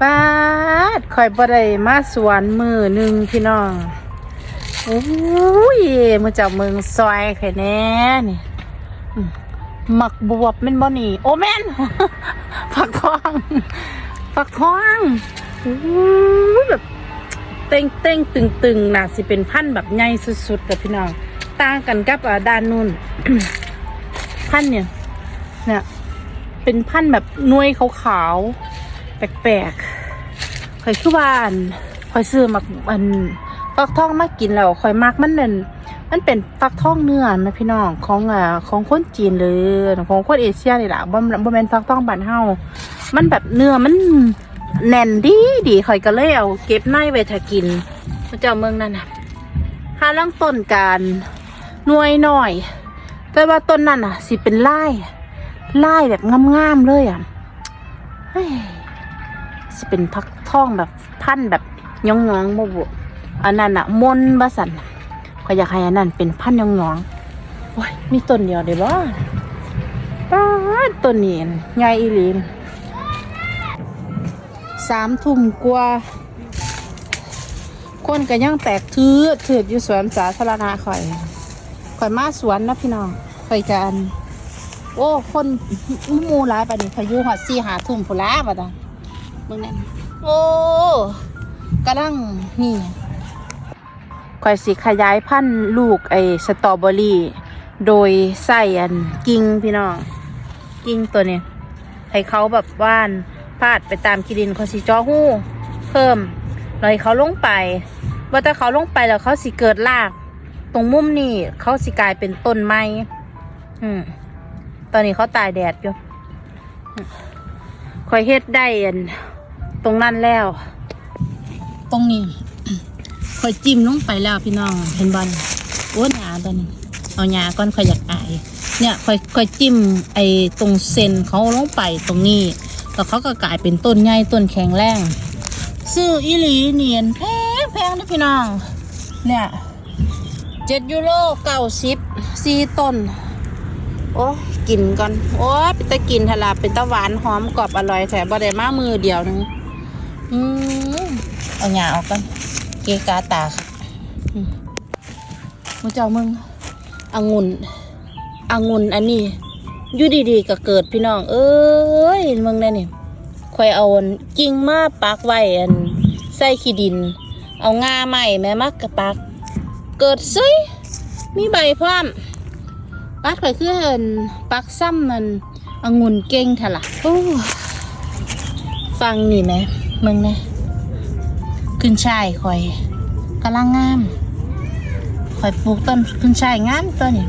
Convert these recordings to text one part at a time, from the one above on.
ป้าดคอยบ่ได้มาสวนมือหนึ่งพี่น้องโอ้ยมือจับเมืองซอยไข่แน่นี่หมักบวบแม่นบ่นี่โอแมนฝักทองฝักทองโอ้แบบเต้งเต้งตึงตึงน่ะสิเป็นพันธุ์แบบใหญ่สุดๆกับพี่น้องต่างกันกับด้านนู้นพันธุ์เนี่ยเนี่ยเป็นพันธุ์แบบนวยขาวๆ แปลกๆข่อยคือว่าอันข่อยซื้อมักอันฟักทองมากินแล้วข่อยมักมันนั่นมันเป็นฟักทองเนื้อนะพี่น้องของอ่าของคนจีนเลยของคนเอเชียนี่แหละบ่บ่แม่นฟักทองบ้านเฮามันแบบเนื้อมันแน่นดีดีข่อยก็เลยเอาเก็บในไว้ถ้ากินพระเจ้าเมืองนั่นน่ะหาลังต้นการหน่วยหน่อย แต่ว่าต้นนั่นน่ะ สิเป็นไลายลายแบบงามๆเลยอะ เฮ้ยสิเป็นพักท่องแบบพันแบบยองยองบ่บุอันนั้นอะมนต์บาสันก็อยากให้อันนั้นเป็นพันธุ์ยองยองโอ้ยมีต้นเดียวเดี๋ยวบ่ป้าต้นนี้ใหญ่อีหลีนสามทุ่มกว่าคนก็ยังแตกทือถืออยู่สวนสาธารณะข่อย ข่อยมาสวนนะพี่น้องข่อยกัน โอ้ คนมูหลายปานนี้พายุหอดสี่หาทุ่มพุนละบัดน่ะ เบิ่งนั่นโอ้กำลังนี่ข่อยสิขยายพันธุ์ลูกไอ้สตรอเบอรี่ โดยใส่อันกิ่งพี่น้องกิ่งตัวนี้ให้เขาแบบว่านพาดไปตามกีดินเขาสิจอหู้ เพิ่มเลยเขาลงไปว่าแต่เขาลงไปแล้วเขาสิเกิดราก ตรงมุมนี่เขาสิกลายเป็นต้นไม้อืมตอนนี้เขาตายแดดอยู่คอยเฮ็ดได้อัน ตรงนั้นแล้ว ตรงนี้ค่อยจิ้มลงไปแล้วพี่น้องเห็นบอลโอ้หยาตอนนี้เอาหยาก่อนค่อยอยากอายเนี่ยค่อยค่อยจิ้มไอ้ตรงเซนเขาลงไปตรงนี้แล้วเขาก็กลายเป็นต้นใหญ่ต้นแข็งแรงซื้ออีหลีเนียนแพงแพงนะพี่น้อง เนี่ยเจ็ดยูโรเก้าสิบสี่ต้น โอ้กินก่อน โอ้เป็นตะกินทลาเป็นตะหวานหอมกรอบอร่อยแถมบ่ได้มามือเดียวนึง อืมเอาหยาออกกันเกกาตาค่ะมเจ้ามึงองุ่นองุ่นอันนี้อยู่ดีๆก็เกิดพี่น้อง เอ้ยมึงได้นี่คอยเอาอันกิ่งมาปักไว้อันใส่ขี้ดิน เอางาใหม่แม่มักกระปัก เกิดซิมีใบพร้อมปัดข่อยคือเห็นปักซ้ำมันองุ่นเก่งทะละโอ้ฟังนี่ไหม มึงนะขึ้นช่ายข่อยกำลังงามข่อยปลูกต้นขึ้นช่ายงามตัวนี้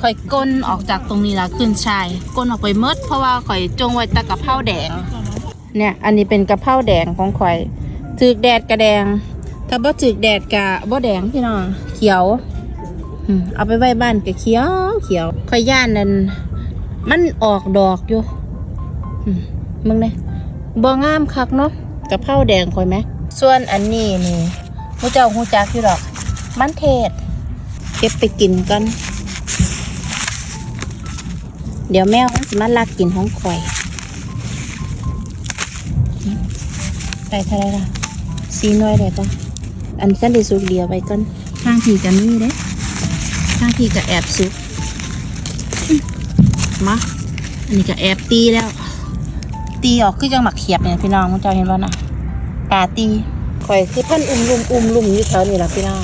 ข่อยก้นออกจากตรงนี้ละขึ้นช่ายก้นออกไปเมดเพราะว่าข่อยจงไว้ตะกะเพราแดง เนี่ย อันนี้เป็นกะเพราแดงของข่อยถือกแดดกระแดง ถ้าบ่ถือกแดดกะบ่แดงพี่น้องเขียวเอาไปไว้บ้านก็เขียวเขียวข่อยย่านนั่นมันออกดอกอยู่มึงเนี่ย บ่งามคักเนาะกะเพราแดงข่อยไหม ส่วนอันนี้นี่มูเจ้าหูจักอยู่หรอก มันเทศ เก็บไปกินกัน เดี๋ยวแมวมันสิมาลักกินของข่อยอืมได้เท่าไหรล่ะสีหน้อยได้ปะอันสั้นที่สุดเดียวไปก่อนข้างทีกันนี่เด้ข้างที่ก็แอบซุกอื้อมา อันนี้ก็แอบตีแล้ว ตีออกคือจังหมักเขียบเนี่ยพี่น้องมึงเจ้าเห็นบ่นะปลาตีข่อยคือพันอุ้มลุมอุ้มลุมอยู่แถวนี้ล่ะพี่น้อง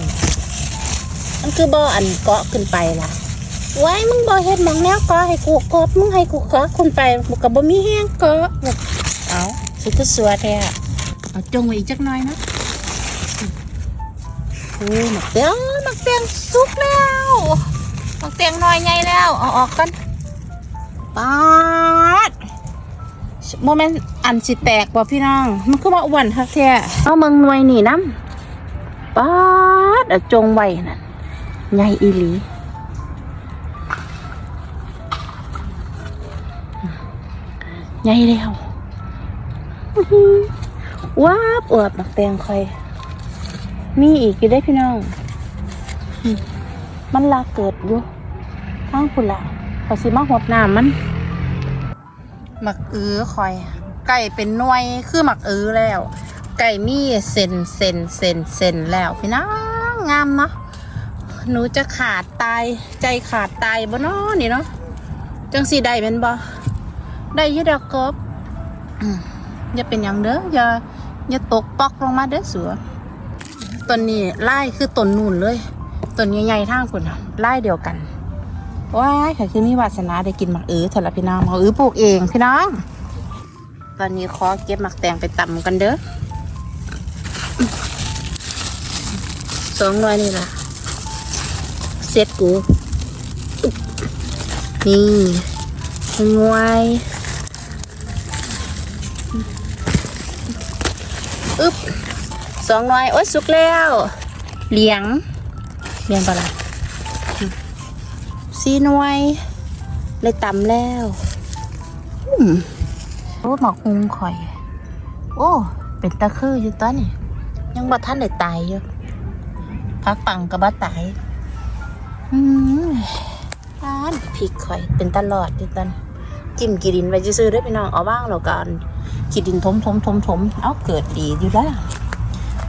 มันคือบ่ออันเกาะขึ้นไปล่ะไว้มึงบ่เฮ็ดหมองแนวเกาะให้กูกดมึงให้กูเกาะขึ้นไปกูก็บ่มีแห้งเกาะเอาสุดก็สัวแท้อะเอาจงไว้อีกจักหน่อยนะโอ้หมักเตียงหมักเตียงสุกแล้วหมักเตียงน้อยใหญ่แล้วเอาออกกันปาด โมเมนต์อันสิแตกบ่พี่น้อง มันคือว่าอ้วนทักแท้เอาเมืองหน่วยนี่น้ำป๊าดเอาจงไว้นั่นใหญ่อีหลีใหญ่แล้วว้าบอวบหมักเตียงคอย มีอีกอยู่ได้พี่น้อง มันลาเกิดอยู่ข้งคุณละพอสิมาหดน้ำมัน หมักอือคอย ไก่เป็นหน่วยคือหมักเออแล้ว ไก่มีเซนเซนเซนเซนแล้วพี่น้องงามเนาะหนูจะขาดตายใจขาดตายบ่เนาะนี่เนาะจังสีได้เป็นบ่ได้ยี่ดอกกบอย่าเป็นอย่างเด้ออย่าอย่าตกปอกลงมาเด้อสัวต้นนี้ไล่คือต้นนู่นเลยต้นใหญ่ๆทางคุณไล่เดียวกัน ว้ายค่ะคือมีวาสนาได้กินหมักอื้อเถอะละพี่น้องหมักอื้อปลูกเองพี่น้อง ตอนนี้ขอเก็บหมักแตงไปตำกันเด้อสองหน่อยนี่ล่ะเซ็ตกู นี่งวยอึ๊บสองหน่อยโอ๊ยสุกแล้ว เหลียงเลี้ยงปะล่ะ ซีหน่วย เลยตำแล้วอืมโอ้หมอกหุงข่อย โอ้ เป็นตะคืออยู่ตอนนี่ยังบ่ท่านได้ตายอยู่พักปังกับบ่ตาย อืมร้านพริกข่อย เป็นตลอดอยู่ตอนจิ้มกีดินไว้ซื้อๆได้อพี่น้องเอาบ้างแล้วกันกีดินทมทมทมทมเอาเกิดดีอยู่แล้ว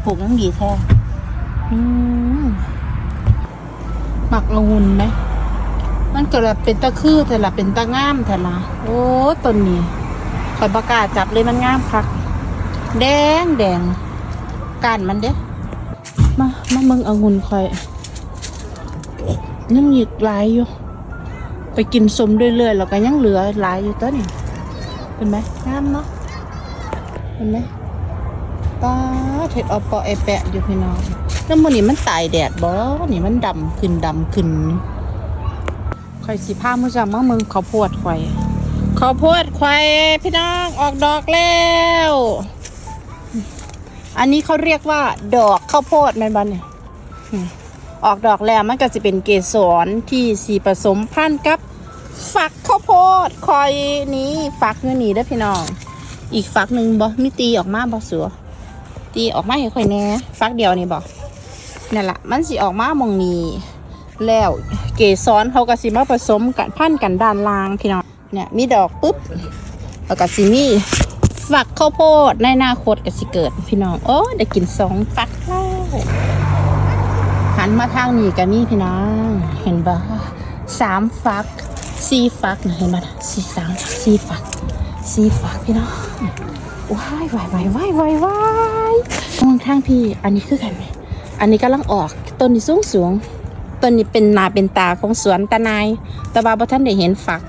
ปลูกยังดีแท้อืมหมักละมุนไหม มันเก็แบบเป็นตะคือแต่ละเป็นตะง่ามแต่ละโอ้ต้นนี้คอยประกาศจับเลยมันงามคัก แดงแดงก้านมันเด้มามาเมืององุ่นคอยยังมีหลายอยู่ ไปกินสมเรื่อยๆแล้วก็ยังเหลือหลายอยู่ตัวนี้เป็นไหมงามเนาะเห็นไหมตาเท็ดเอาเปาะไอแปะอยู่พี่น้องแล้วมันนี่มันตายแดดบ่นี่มันดำขึ้นดำขึ้น ข่อยสิพามือจำมาเมืองข้าวโพดข่อยข้าวโพดข่อยพี่น้องออกดอกแล้ว อันนี้เขาเรียกว่าดอกข้าวโพดแม่นบ้านเนี่ยออกดอกแล้วมันก็จะเป็นเกสรที่สีผสมพันธุ์กับ ฝักข้าวโพดคอยนี้ฝักเงื่อนีเด้พี่น้อง อีกฝักหนึ่งบ่มีตีออกมาบ่สัวตีออกมาให้ข่อยแหน่ฝักเดียวนี่บ่นั่นละมันสิออกมามองนี้ แล้วเกสรเขาก็สิมาผสมกันพันกันด้านล่างพี่น้องเนี่ยมีดอกปุ๊บแล้วก็สิมีฝักข้าวโพดในอนาคตก็สิเกิด พี่น้องโอ้ได้กินสองฝักแล้วหันมาทางนี้ก็มีพี่น้องเห็นบ่สามฝักสี่ฝักนะเห็นบ่สี่สามสี่ฝักสี่ฝักพี่น้องว้ายว้ายว้ายว้ายว้ายว้ายมองทางพี่อันนี้คือกันไหมอันนี้กำลังออกต้นนี้สูงสูง ต้นนี้เป็นนาเป็นตาของสวนตะนายต่ว่าบ่ท่านได้เห็นฝัก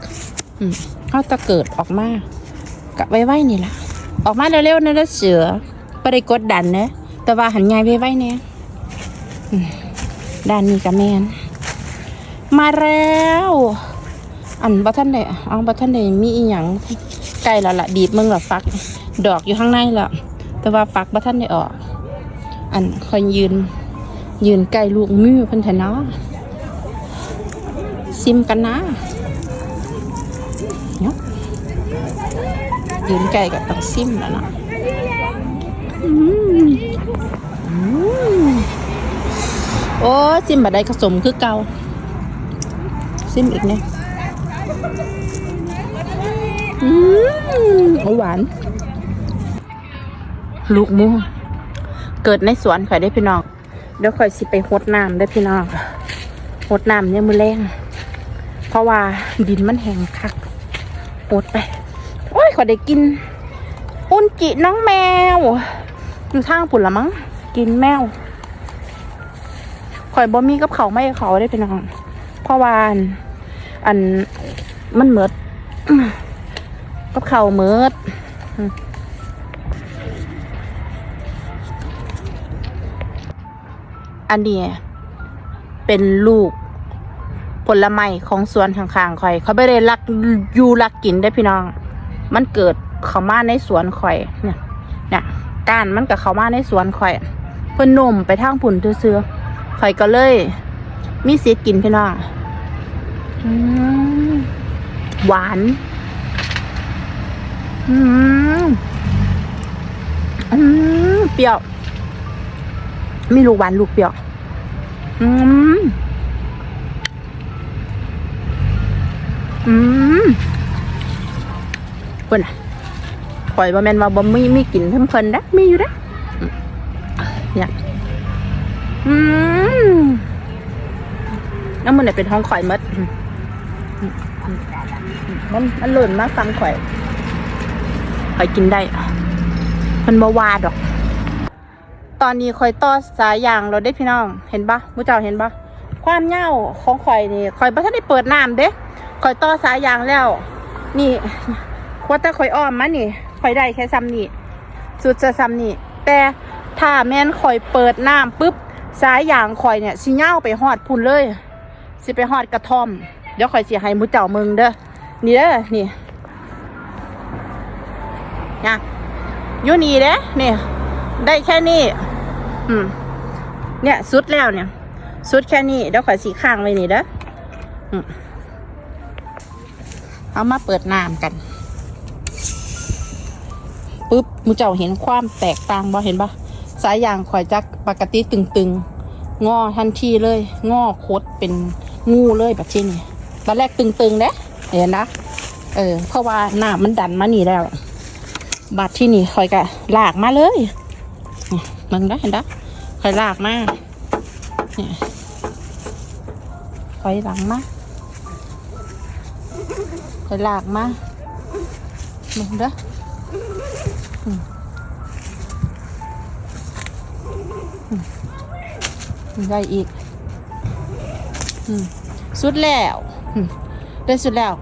อืมเขาจะเกิดออกมากะไว้ไว้นี่ล่ะ ออกมาเร็วๆนะเด้อเสือบ่ได้กดดันนะต่ว่าหันยายไว้ไว้เนี่ยอืมด้านนี้กับแมนมาแล้ว อันบ่ท่านได้เอาบ่ท่านได้มีอีหยังใกล้แล้วล่ะดีบมึงล่ะฟัก ดอกอยู่ข้างในล้วแต่ว่าฟักบ่ท่านได้ออก อันคอยยืน ยืนใกล้ลูกมือเพิ่นเถอะเนาะซิมกันนะเนาะยืนใกล้กับต้องซิมแล้วเนาะอืมอืมโอ้ซิมบัดได้ผสมคือเก่าซิมอีกเนี่ยอืมเอหวาน ลูกมูเกิดในสวนข่อยได้พี่น้อง เดี๋ยวข่อยสิไปหดน้ำได้พี่น้องหดน้ำเนี่ยมือแรงเพราะว่าดินมันแห้งคักหดไป โอ้ยขอได้กิน อุนจิน้องแมวอยู่ทางผุนละมั้งกินแมวข่อยบ่มีกับเขาไม่เขาได้พี่น้องเพราะว่าอันมันเหมิดกับเขาเหมิด อันนี้เป็นลูกผลไม้ของสวนข้างๆข่อย เขาไม่ได้รักอยู่รักกินได้พี่น้อง มันเกิดเขามาในสวนข่อยเนี่ยเนี่ยก้านมันกับเขามาในสวนข่อย เพิ่นนมไปทางผุนเสื้อๆข่อยก็เลย มีเสิทธิ์กินพี่น้องอืมหวาน อืมอืมเปรี้ยว มีลูกหวานลูกเปรี้ยว อืม อืมเพื่อนข่อยบ่แมนว่าบ่มีมีกลิ่นเพิ่มเพิ่นนะมีอยู่นะเนี่ยอืมแล้วมันเนี่ยเป็นห้องข่อยหมดอืมอืมอืมมันมันหล่นมาฟังข่อยข่อยกินได้ มันบ่วาดอก ตอนนี้ข่อยต่อสายยางเราได้พี่น้อง เห็นปะมูเจ้าเห็นปะความเงาของข่อยนี่ข่อยบ่ทันได้เปิดน้ำเด้ข่อยต่อสายยางแล้ว นี่ว่าแต่ข่อยอ้อมมานี่ข่อยได้แค่ซ้ำนี่สุดจะซ้ำนี่แต่ถ้าแม่นข่อยเปิดน้ำปุ๊บสายยางข่อยเนี่ยสิเงาไปฮอดพุ่นเลย สิไปฮอดกระท่อม เดี๋ยวข่อยเสิให้มูเจ้ามึงเด้อนี่เด้อนี่นะอยู่นี่เด้นี่ได้แค่นี้ อืม เนี่ยสุดแล้วเนี่ย สุดแค่นี้เดี๋ยวขอยสีข้างไว้นี่เด้อเอามาเปิดน้ำกันปุ๊บมูเจ้าเห็นความแตกต่างบ่เห็นปะสายยางข่อยจักปกติตึงๆ งอทันทีเลย งอโคตรเป็นงูเลยแบบที่นี่ตอนแรกตึงๆเด้เห็นนะเออ เพราะว่าน้ำมันดันมานี่แล้วบัดที่นี่ข่อยก็ลากมาเลย มึงได้เห็นได้ คอยลากมาเนี่ยคอยหลังมาคอยลากมามึงเด้ออืมอืมอืมได้อีกอืมสุดแล้วอืมได้สุดแล้ว